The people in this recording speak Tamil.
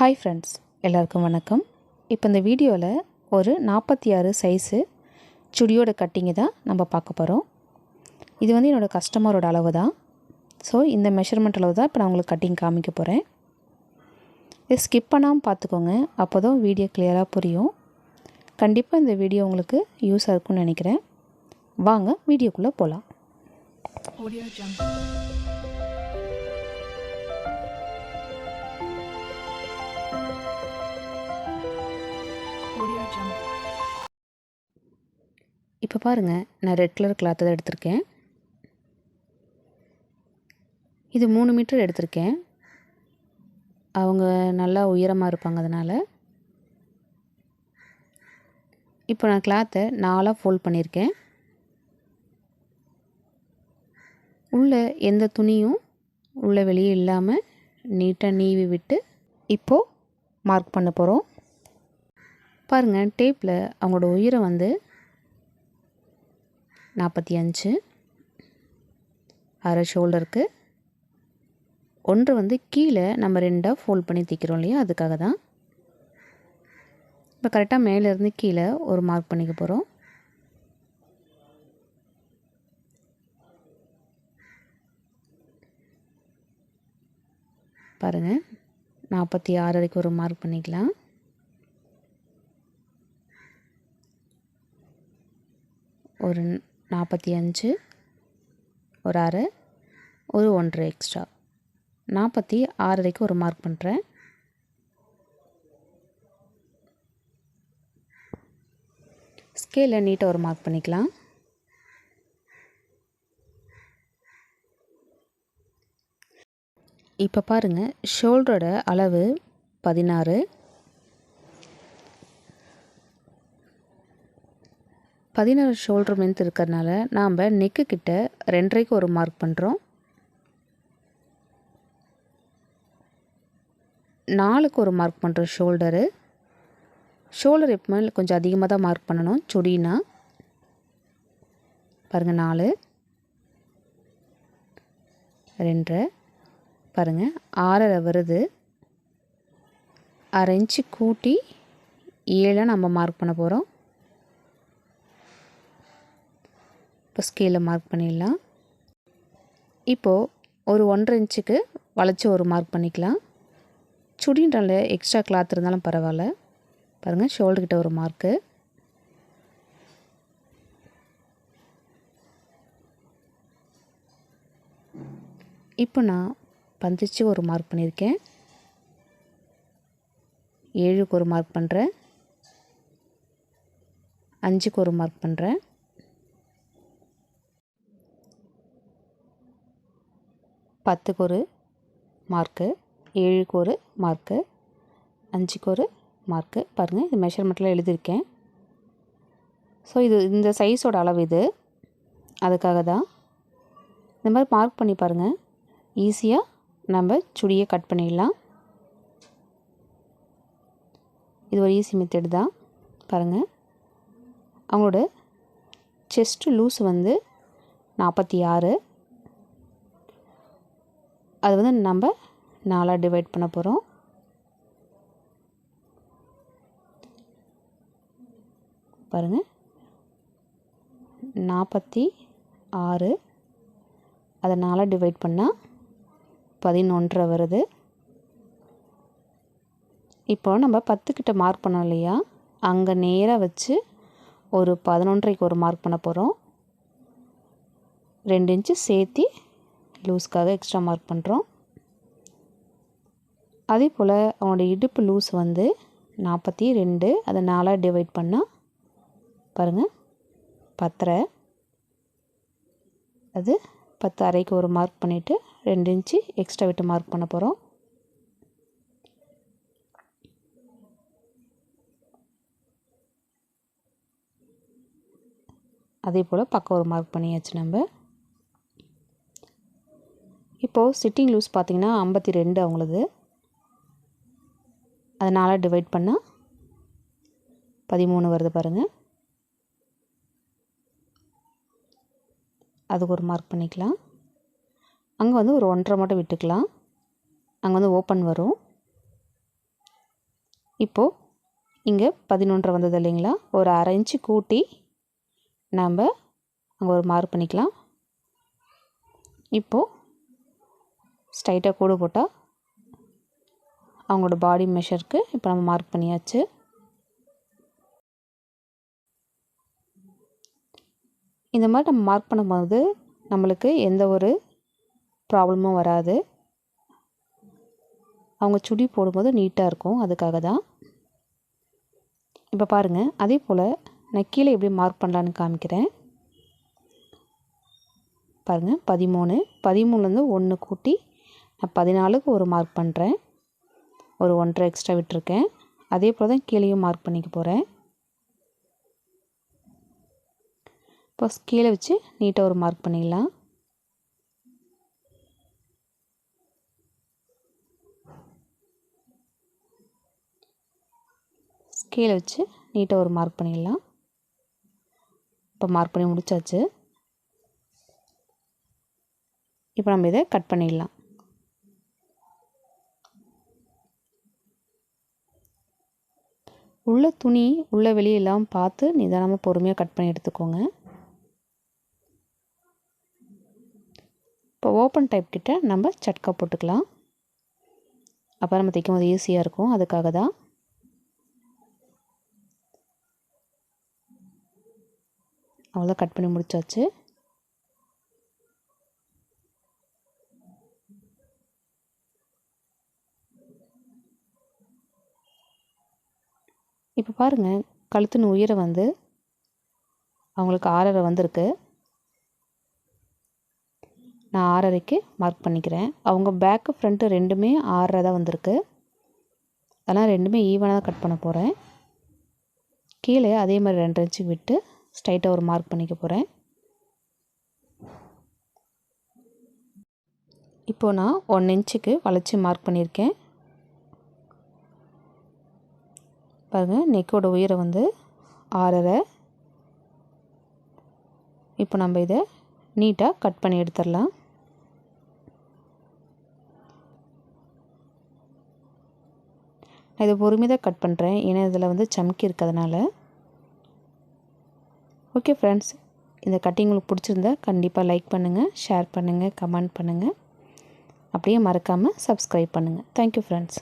ஹாய் ஃப்ரெண்ட்ஸ் எல்லாருக்கும் வணக்கம். இப்போ இந்த வீடியோவில் ஒரு நாற்பத்தி ஆறு சைஸு சுடியோட கட்டிங்கு தான் நம்ம பார்க்க போகிறோம் இது வந்து என்னோடய கஸ்டமரோட அளவு தான். ஸோ இந்த மெஷர்மெண்ட் அளவு தான் இப்போ நான் உங்களுக்கு கட்டிங் காமிக்க போகிறேன் இது ஸ்கிப் பண்ணாமல் பார்த்துக்கோங்க அப்போ தான் வீடியோ கிளியராக புரியும். கண்டிப்பாக இந்த வீடியோ உங்களுக்கு யூஸாக இருக்கும்னு நினைக்கிறேன். வாங்க வீடியோக்குள்ளே போகலாம் இப்போ பாருங்கள் நான் ரெட் கலர் கிளாத்தை தான் எடுத்திருக்கேன். இது மூணு மீட்டர் எடுத்திருக்கேன். அவங்க நல்லா உயரமாக இருப்பாங்க அதனால். இப்போ நான் கிளாத்தை நாலாக ஃபோல்ட் பண்ணியிருக்கேன் உள்ளே எந்த துணியும் உள்ளே வெளியே இல்லாமல் நீட்டாக நீவி விட்டு இப்போது மார்க் பண்ண போகிறோம் பாருங்கள் டேப்பில் அவங்களோட உயிரை வந்து நாற்பத்தி அஞ்சு. அரை ஷோல்டருக்கு ஒன்று வந்து கீழே நம்ம ரெண்டாக ஃபோல்ட் பண்ணி தைக்கிறோம் இல்லையா? அதுக்காக தான். இப்போ கரெக்டாக மேலேருந்து கீழே ஒரு மார்க் பண்ணிக்க போகிறோம் பாருங்கள் நாற்பத்தி ஆறு வரைக்கும் ஒரு மார்க் பண்ணிக்கலாம். ஒரு நாற்பத்தி அஞ்சு ஒரு அரை ஒரு ஒன்றரை எக்ஸ்ட்ரா நாற்பத்தி ஆறரைக்கு ஒரு மார்க் பண்ணுறேன் ஸ்கேலில் நீட்டாக ஒரு மார்க் பண்ணிக்கலாம். இப்போ பாருங்கள் ஷோல்டரோட அளவு பதினாறு பதினாறு ஷோல்டர் மென்த் இருக்கிறதுனால நாம் நெக்கு கிட்ட ரெண்டரைக்கு ஒரு மார்க் பண்ணுறோம் நாலுக்கு ஒரு மார்க் பண்ணுறோம் ஷோல்டரு ஷோல்டர் எப்பவுமே கொஞ்சம் அதிகமாக தான் மார்க் பண்ணணும் சுடினா. பாருங்கள் நாலு. ரெண்டரை. பாருங்கள் ஆறரை வருது. அரை இன்ச்சு கூட்டி ஏழை நம்ம மார்க் பண்ண போகிறோம் இப்போ ஸ்கேலில் மார்க் பண்ணிடலாம். இப்போது ஒரு ஒன்றரை இன்ச்சுக்கு வளைச்சி ஒரு மார்க் பண்ணிக்கலாம். சுடின்றால எக்ஸ்ட்ரா கிளாத் இருந்தாலும் பரவாயில்ல. பாருங்கள் ஷோல்டர்கிட்ட ஒரு மார்க்கு இப்போ நான் பந்திச்சு ஒரு மார்க் பண்ணியிருக்கேன். ஏழுக்கு ஒரு மார்க் பண்ணுறேன் அஞ்சுக்கு ஒரு மார்க் பண்ணுறேன் பத்துக்கு ஒரு மார்க்கு ஏழுக்கு ஒரு மார்க்கு அஞ்சுக்கு ஒரு மார்க்கு. பாருங்கள் இது மெஷர்மெண்ட்டில் எழுதியிருக்கேன். ஸோ இது இந்த சைஸோட அளவு இது. அதுக்காக தான் இந்த மாதிரி மார்க் பண்ணி பாருங்கள் ஈஸியாக நம்ம சுடியை கட் பண்ணிடலாம். இது ஒரு ஈஸி மெத்தட் தான். பாருங்கள் அவங்களோட செஸ்ட்டு லூஸ் வந்து நாற்பத்தி ஆறு. அது வந்து நம்ம நாலாக டிவைட் பண்ண போகிறோம் பாருங்கள் நாற்பத்தி ஆறு. அதை நாலாக டிவைட் பண்ணால் பதினொன்றரை வருது. இப்போ நம்ம பத்துக்கிட்ட மார்க் பண்ணோம் இல்லையா? அங்கே நேராக வச்சு ஒரு பதினொன்றரைக்கு ஒரு மார்க் பண்ண போகிறோம் ரெண்டு இன்ச்சு சேர்த்தி லூஸ்க்காக எக்ஸ்ட்ரா மார்க் பண்ணுறோம் அதே போல் அவனோட இடுப்பு லூஸ் வந்து நாற்பத்தி ரெண்டு அதை நாலாக டிவைட் பண்ணால் பாருங்கள் பத்தரை. அது பத்து அரைக்கு ஒரு மார்க் பண்ணிவிட்டு ரெண்டு இன்ச்சு எக்ஸ்ட்ரா விட்டு மார்க் பண்ண போகிறோம் அதே போல் பக்கம் ஒரு மார்க் பண்ணியாச்சு நம்ம. இப்போது சிட்டிங் லூஸ் பார்த்திங்கன்னா ஐம்பத்தி ரெண்டு அவங்களது. அதனால் டிவைட் பண்ணால் பதிமூணு வருது பாருங்கள் அதுக்கு ஒரு மார்க் பண்ணிக்கலாம். அங்கே வந்து ஒரு ஒன்றரை மட்டும் விட்டுக்கலாம். அங்கே வந்து ஓப்பன் வரும். இப்போது இங்கே பதினொன்றரை வந்தது இல்லைங்களா? ஒரு அரை இன்ச்சு கூட்டி நாம் அங்கே ஒரு மார்க் பண்ணிக்கலாம். இப்போது ஸ்ட்ரைட்டாக கூடு போட்டால் அவங்களோட பாடி மெஷருக்கு இப்போ நம்ம மார்க் பண்ணியாச்சு. இந்த மாதிரி நம்ம மார்க் பண்ணும்போது நம்மளுக்கு எந்த ஒரு ப்ராப்ளமும் வராது. அவங்க சுடி போடும்போது நீட்டாக இருக்கும் அதுக்காக தான். இப்போ பாருங்கள் அதே போல் நான் கீழே எப்படி மார்க் பண்ணலான்னு காமிக்கிறேன். பாருங்கள் பதிமூணு. பதிமூணுலேருந்து ஒன்று கூட்டி நான் பதினாலுக்கு ஒரு மார்க் பண்ணுறேன் ஒரு ஒன்றரை எக்ஸ்ட்ரா விட்டுருக்கேன். அதே போல் தான் கீழேயும் மார்க் பண்ணிக்க போகிறேன் இப்போ கீழே வச்சு நீட்டாக ஒரு மார்க் பண்ணிடலாம். கீழே வச்சு நீட்டாக ஒரு மார்க் பண்ணிடலாம். இப்போ மார்க் பண்ணி முடிச்சாச்சு. இப்போ நம்ம இதை கட் பண்ணிடலாம். உள்ள துணி உள்ள வெளியெல்லாம் பார்த்து நிதானமாக பொறுமையாக கட் பண்ணி எடுத்துக்கோங்க. இப்போ ஓப்பன் டைப் கிட்ட நம்ம சட்கா போட்டுக்கலாம். அப்போ நம்ம தைக்கும் போது ஈஸியாக இருக்கும். அதுக்காக தான். அவ்வளோ கட் பண்ணி முடிச்சாச்சு. இப்போ பாருங்கள் கழுத்தின் உயிரை வந்து அவங்களுக்கு ஆறரை வந்திருக்கு. நான் ஆறரைக்கு மார்க் பண்ணிக்கிறேன். அவங்க பேக்கு ஃப்ரண்ட்டு ரெண்டுமே ஆறரை தான் வந்திருக்கு. அதெல்லாம் ரெண்டுமே ஈவனாக தான் கட் பண்ண போகிறேன் கீழே அதே மாதிரி ரெண்டு இன்ச்சு விட்டு ஸ்ட்ரைட்டாக ஒரு மார்க் பண்ணிக்க போகிறேன் இப்போது நான் ஒன் இன்ச்சுக்கு வளைச்சி மார்க் பண்ணியிருக்கேன். பாருங்கள் நெக்கோட உயரம் வந்து ஆறரை. இப்போ நம்ம இதை நீட்டாக கட் பண்ணி எடுத்துடலாம். நான் இதை பொறுமையாக கட் பண்ணுறேன் ஏன்னா இதில் வந்து சம்கி இருக்கிறதுனால. ஓகே ஃப்ரெண்ட்ஸ் இந்த கட்டிங் உங்களுக்கு பிடிச்சிருந்தா கண்டிப்பாக லைக் பண்ணுங்கள் ஷேர் பண்ணுங்கள் கமெண்ட் பண்ணுங்கள் அப்படியே மறக்காமல் சப்ஸ்கிரைப் பண்ணுங்கள் தேங்க்யூ ஃப்ரெண்ட்ஸ்